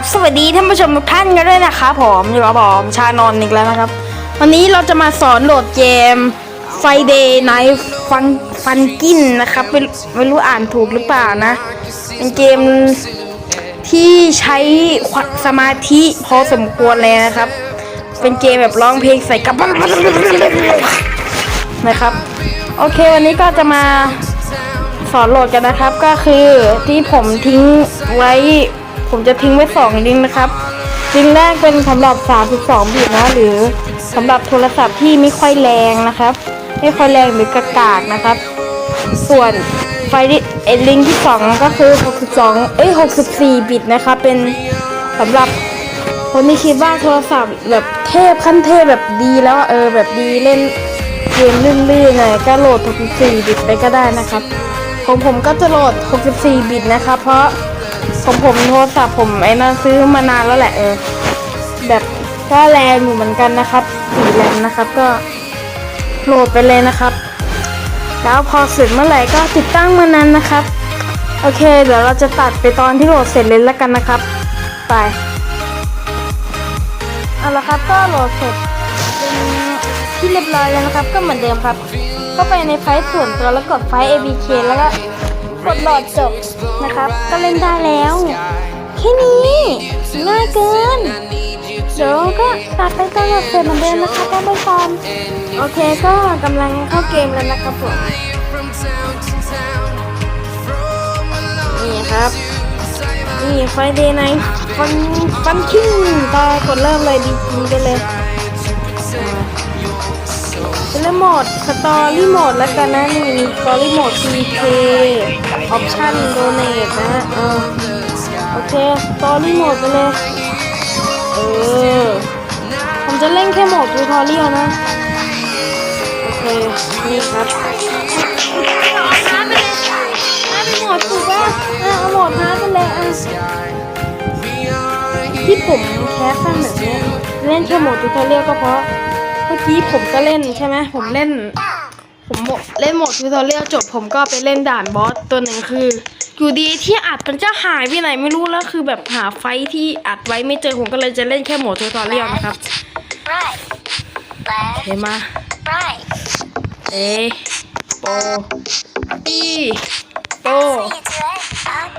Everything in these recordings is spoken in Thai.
บสวัสดีท่านผู้ชมทุกท่านกันด้วยนะครับผมอยู่กับผมชานนอีกแล้วนะครับ วันนี้เราจะมาสอนโหลดเกม Friday Night Fun Funkin นะครับไม่ไม่รู้อ่านถูกหรือเปล่านะ เป็นเกมที่ใช้สมาธิพอสมควรเลยนะครับ เป็นเกมแบบร้องเพลงใส่กับนะครับ โอเควันนี้ก็จะมาสอนโหลดกันนะครับก็คือที่ผมทิ้งไว้ ผมจะทิ้งไว้สองลิงก์นะครับลิงก์แรกเป็นสำหรับ 32 บิตนะหรือสำหรับโทรศัพท์ที่ไม่ค่อยแรงนะครับ ไม่ค่อยแรงหรือกากากนะครับ ส่วนไฟล์เอลิงก์ที่สองก็คือ 62 เอ้ย 64 บิตนะครับเป็นสำหรับคนที่คิดว่าโทรศัพท์แบบเทพขั้นเทพแบบดีแล้วเออแบบดีเล่นเกมลื่นๆหน่อยก็โหลด 64 บิตไปก็ได้นะครับ ของผมก็จะโหลด 64 บิตนะครับเพราะ ของผมโทรศัพท์ผมไอ้นั่นซื้อมานานแล้วแหละเออ แบบก็แรงอยู่เหมือนกันนะครับสี่แรงนะครับก็โหลดไปเลยนะครับ แล้วพอเสร็จเมื่อไหร่ก็ติดตั้งมานั้นนะครับ โอเค เดี๋ยวเราจะตัดไปตอนที่โหลดเสร็จเลยแล้วกันนะครับ ไปเอาละครับก็โหลดเสร็จเป็นที่เรียบร้อยแล้วนะครับ ก็เหมือนเดิมครับ เข้าไปในไฟล์ส่วนตัวแล้วกดไฟล์ ABK แล้วก็ กดโหลดจบนะครับ ก็เล่นได้แล้ว แค่นี้ง่ายเกิน เดี๋ยวก็ตัดไปตอนหลดเสร็จเหมือนเดิมนะคะได้ไปฟอร์มโอเคก็กำลังเข้าเกมแล้วนะครับผมนี่ครับนี่ไฟเดย์ไนฟันฟันคิงตากดเริ่มเลยดีจีกันเลย เป็นเรื่องโหมดสตอรี่โหมดแล้วกันนะนี่มีสตอรี่โหมด PK ออปชั่นโดเนทนะ เออ โอเคสตอรี่โหมดไปเลย เออ ผมจะเล่นแค่โหมดทูทอเรียนะ โอเค นี่ครับโหมดถูกป่ะอะเอาโหมดฮาร์ดไปเลยอะที่ผมแคสสั้นแบบนี้เล่นแค่โหมดทูทอเรียก็เพราะ มื่อกี้ผมก็เล่นใช่ไหมผมเล่น ผมเล่นหมดทูทอเรียจบ ผมก็ไปเล่นด่านบอสตัวหนึ่งคือ อยู่ดีที่อัดมันจะหายไปไหนไม่รู้แล้วคือแบบหาไฟที่อัดไว้ไม่เจอผมก็เลยจะเล่นแค่โหมดทูทอเรียนะครับเห็นมาเอโปปีโป See you do it. Up.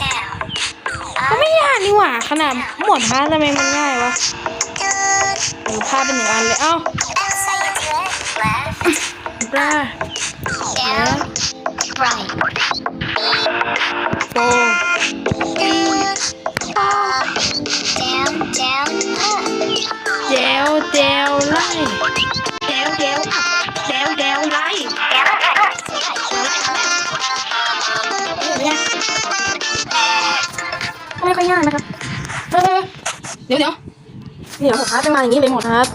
Down. ก็ไม่ยากนี่หว่าขนาดหมดฮาร์ดทำไมมันง่ายวะ Good. หรือพาดเป็นหนึ่งอันเลยเอ้า That's how you do it. Left. ปลา Down. Right. โปปี Up. Down. Down. Up. แจวแจวไล่แจวแจวอัพแจวแจวไล่ Down. Up. เนี่ยไม่ค่อยยากนะครับเออเดี๋ยวเดี๋ยว เดี๋ยวผมฮาร์ดจะมาอย่างนี้เลยหมดฮาร์ด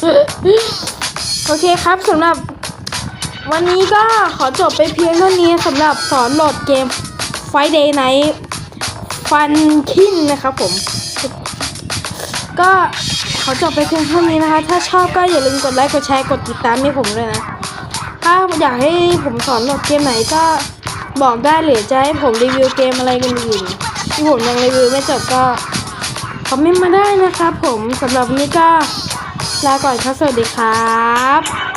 เออโอเคครับสำหรับ วันนี้ก็ขอจบไปเพียงเท่านี้สำหรับสอนโหลดเกม Friday Night Fun King นะครับผม ก็ขอจบไปเพียงเท่านี้นะคะ ถ้าชอบก็อย่าลืมกดไลค์กดแชร์กดติดตามให้ผมด้วยนะ ถ้าอยากให้ผมสอนโหลดเกมไหนก็บอกได้หรือจะให้ผมรีวิวเกมอะไรกันอื่นที่ผมยังรีวิวไม่จบก็ อมเมนต์มาได้นะครับผมสำหรับวันนี้ก็ลาก่อนครับสวัสดีครับ